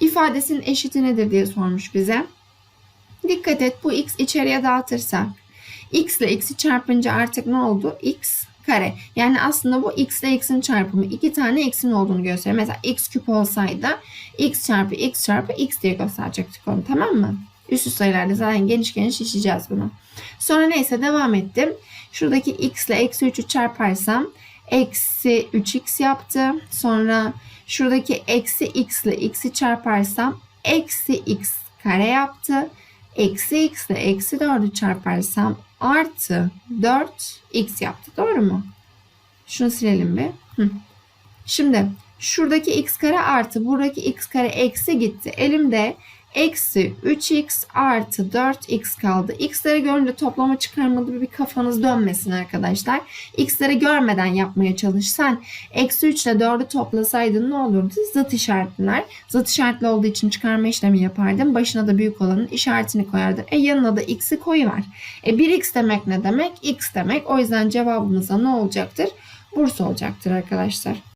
ifadesinin eşiti nedir diye sormuş bize. Dikkat et bu x içeriye dağıtırsak x ile x'i çarpınca artık ne oldu? x kare. Yani aslında bu x ile x'in çarpımı. iki tane x'in olduğunu gösteriyor. Mesela x küp olsaydı x çarpı x çarpı x diye gösterecektik onu tamam mı? Üstü sayılarda zaten geniş geniş işleyeceğiz bunu. Sonra neyse devam ettim. Şuradaki x ile eksi 3'ü çarparsam eksi 3x yaptı. Sonra şuradaki eksi x ile x'i çarparsam eksi x kare yaptı. Eksi x ile eksi 4'ü çarparsam artı 4x yaptı. Doğru mu? Şunu silelim bir. Hı. Şimdi şuradaki x kare artı buradaki x kare eksi gitti. Elimde eksi 3x artı 4x kaldı. X'leri görünce toplama çıkarmadı bir kafanız dönmesin arkadaşlar. X'leri görmeden yapmaya çalışsan eksi 3 ile 4'ü toplasaydın ne olurdu? Zıt işaretler. Zıt işaretli olduğu için çıkarma işlemi yapardım. Başına da büyük olanın işaretini koyardım. E yanına da x'i koyuver. E 1x demek ne demek? x demek. O yüzden cevabımıza ne olacaktır? Bursa olacaktır arkadaşlar.